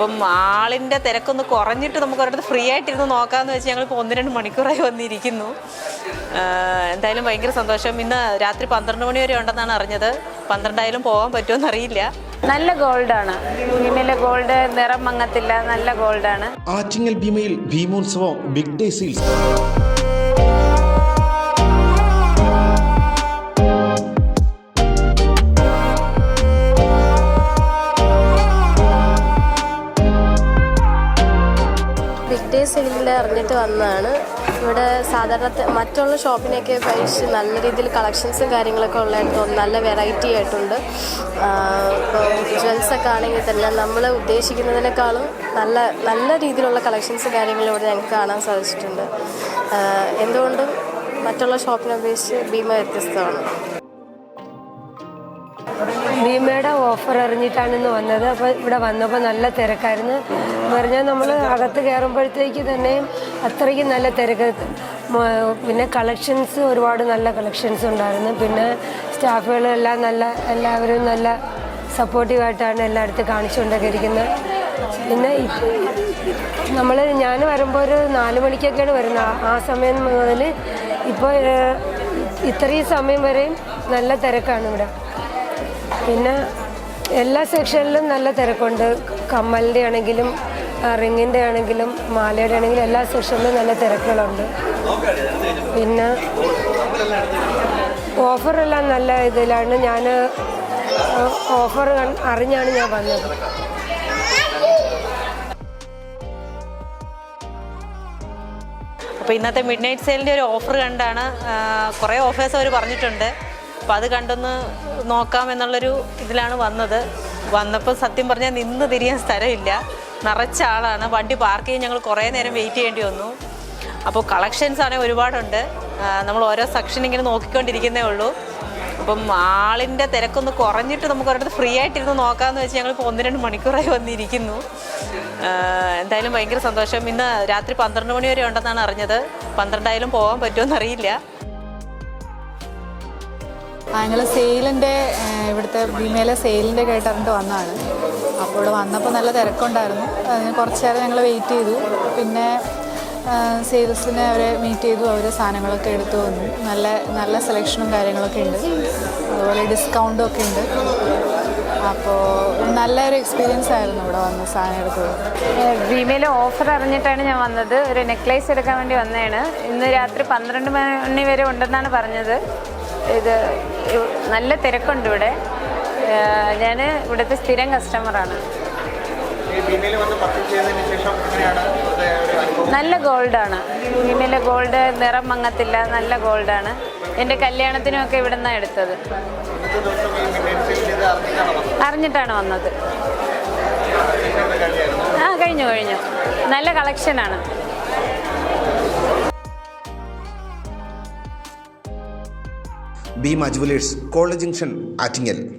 അപ്പം ആളിന്റെ തിരക്കൊന്ന് കുറഞ്ഞിട്ട് നമുക്ക് ഒരിടത്ത് ഫ്രീ ആയിട്ടിരുന്ന് നോക്കാമെന്ന് വെച്ച് ഞങ്ങളിപ്പോൾ ഒന്ന് രണ്ട് മണിക്കൂറായി വന്നിരിക്കുന്നു. എന്തായാലും ഭയങ്കര സന്തോഷം. ഇന്ന് രാത്രി പന്ത്രണ്ട് മണി വരെ ഉണ്ടെന്നാണ് അറിഞ്ഞത്. പന്ത്രണ്ടായാലും പോകാൻ പറ്റുമെന്ന് അറിയില്ല. നല്ല ഗോൾഡാണ്. ഭീമയിലെ ഗോൾഡ് നിറം മങ്ങത്തില്ല. നല്ല ഗോൾഡാണ്. ആറ്റിങ്ങൽ ഭീമയിൽ ഭീമോത്സവം big day sales big day സെയിലിൽ അറിഞ്ഞിട്ട് വന്നതാണ്. ഇവിടെ സാധാരണ മറ്റുള്ള ഷോപ്പിനെയൊക്കെ അപേക്ഷിച്ച് നല്ല രീതിയിൽ കളക്ഷൻസും കാര്യങ്ങളൊക്കെ ഉള്ളതായിട്ട് നല്ല വെറൈറ്റി ആയിട്ടുണ്ട്. ഇപ്പോൾ ജ്വൽസൊക്കെ ആണെങ്കിൽ തന്നെ നമ്മൾ ഉദ്ദേശിക്കുന്നതിനേക്കാളും നല്ല നല്ല രീതിയിലുള്ള കളക്ഷൻസ് കാര്യങ്ങളും ഇവിടെ ഞങ്ങൾക്ക് കാണാൻ സാധിച്ചിട്ടുണ്ട്. എന്തുകൊണ്ടും മറ്റുള്ള ഷോപ്പിനെ അപേക്ഷിച്ച് ഭീമ വ്യത്യസ്തമാണ്. ഭീമയുടെ ഓഫർ അറിഞ്ഞിട്ടാണ് ഇന്ന് വന്നത്. അപ്പോൾ ഇവിടെ വന്നപ്പോൾ നല്ല തിരക്കായിരുന്നു. എന്ന് പറഞ്ഞാൽ നമ്മൾ അകത്ത് കയറുമ്പോഴത്തേക്ക് തന്നെ അത്രയ്ക്ക് നല്ല തിരക്ക്. പിന്നെ കളക്ഷൻസ് ഒരുപാട് നല്ല കളക്ഷൻസ് ഉണ്ടായിരുന്നു. പിന്നെ സ്റ്റാഫുകളെല്ലാം നല്ല എല്ലാവരും നല്ല സപ്പോർട്ടീവായിട്ടാണ് എല്ലായിടത്തും കാണിച്ചുകൊണ്ടൊക്കെ ഇരിക്കുന്നത് പിന്നെ നമ്മൾ ഞാൻ വരുമ്പോൾ ഒരു നാല് മണിക്കൊക്കെയാണ് വരുന്നത്. ആ സമയം മുതൽ ഇപ്പോൾ ഇത്രയും സമയം വരെയും നല്ല തിരക്കാണ് ഇവിടെ. പിന്നെ എല്ലാ സെക്ഷനിലും നല്ല തിരക്കുണ്ട്. കമ്മലിന്റെ ആണെങ്കിലും റിങ്ങിന്റെ ആണെങ്കിലും മാലയുടെ ആണെങ്കിലും എല്ലാ സെക്ഷനിലും നല്ല തിരക്കുകളുണ്ട്. പിന്നെ ഓഫറെല്ലാം നല്ല ഇതിലാണ്. ഞാൻ ഓഫർ അറിഞ്ഞാണ് ഞാൻ വന്നത്. അപ്പോൾ ഇന്നത്തെ മിഡ് നൈറ്റ് സെയിലിന്റെ ഒരു ഓഫർ കണ്ടാണ് കുറേ ഓഫേഴ്സ് അവർ പറഞ്ഞിട്ടുണ്ട്. അപ്പോൾ അത് കണ്ടൊന്ന് നോക്കാം എന്നുള്ളൊരു ഇതിലാണ് വന്നത്. വന്നപ്പോൾ സത്യം പറഞ്ഞാൽ നിന്ന് തിരിയാൻ സ്ഥലമില്ല. നിറച്ച ആളാണ്. വണ്ടി പാർക്ക് ചെയ്യാൻ ഞങ്ങൾ കുറേ നേരം വെയിറ്റ് ചെയ്യേണ്ടി വന്നു. അപ്പോൾ കളക്ഷൻസ് ആണെങ്കിൽ ഒരുപാടുണ്ട്. നമ്മൾ ഓരോ സെക്ഷൻ ഇങ്ങനെ നോക്കിക്കൊണ്ടിരിക്കുന്നേ ഉള്ളൂ. അപ്പം ആളിന്റെ തിരക്കൊന്ന് കുറഞ്ഞിട്ട് നമുക്ക് ഒരിടത്ത് ഫ്രീ ആയിട്ടിരുന്ന് നോക്കാമെന്ന് വെച്ച് ഞങ്ങളിപ്പോൾ ഒന്ന് രണ്ട് മണിക്കൂറായി വന്നിരിക്കുന്നു. എന്തായാലും ഭയങ്കര സന്തോഷം. ഇന്ന് രാത്രി പന്ത്രണ്ട് മണി വരെ ഉണ്ടെന്നാണ് അറിഞ്ഞത്. പന്ത്രണ്ടായാലും പോകാൻ പറ്റുമെന്ന് അറിയില്ല ഞങ്ങൾ സെയിലിന്റെ ഇവിടുത്തെ ഭീമയിലെ സെയിലിന്റെ കേട്ടറിഞ്ഞിട്ട് വന്നതാണ് അപ്പോൾ ഇവിടെ വന്നപ്പോൾ നല്ല തിരക്കുണ്ടായിരുന്നു. അതിന് കുറച്ച് നേരം ഞങ്ങൾ വെയിറ്റ് ചെയ്തു. പിന്നെ സെയിൽസിനെ അവരെ മീറ്റ് ചെയ്തു. അവർ സാധനങ്ങളൊക്കെ എടുത്തു വന്നു. നല്ല നല്ല സെലക്ഷനും കാര്യങ്ങളൊക്കെ ഉണ്ട്. അതുപോലെ ഡിസ്കൗണ്ടും ഒക്കെ ഉണ്ട്. അപ്പോൾ നല്ലൊരു എക്സ്പീരിയൻസ് ആയിരുന്നു ഇവിടെ വന്ന് സാധനം എടുത്തത്. ഭീമയിലെ ഓഫർ അറിഞ്ഞിട്ടാണ് ഞാൻ വന്നത്. ഒരു നെക്ലേസ് എടുക്കാൻ വേണ്ടി വന്നതാണ്. ഇന്ന് രാത്രി പന്ത്രണ്ട് മണി വരെ ഉണ്ടെന്നാണ് പറഞ്ഞത്. ഇത് നല്ല തിരക്കുണ്ട് ഇവിടെ. ഞാൻ ഇവിടുത്തെ സ്ഥിരം കസ്റ്റമറാണ് നല്ല ഗോൾഡാണ് ഭീമയിലെ ഗോൾഡ് നിറം മങ്ങത്തില്ല നല്ല ഗോൾഡാണ് എന്റെ കല്യാണത്തിനുമൊക്കെ ഇവിടെ നിന്നാണ് എടുത്തത്. അറിഞ്ഞിട്ടാണ് വന്നത്. ആ കഴിഞ്ഞു കഴിഞ്ഞു. നല്ല കളക്ഷനാണ് Bhima jewellers college junction Attingal.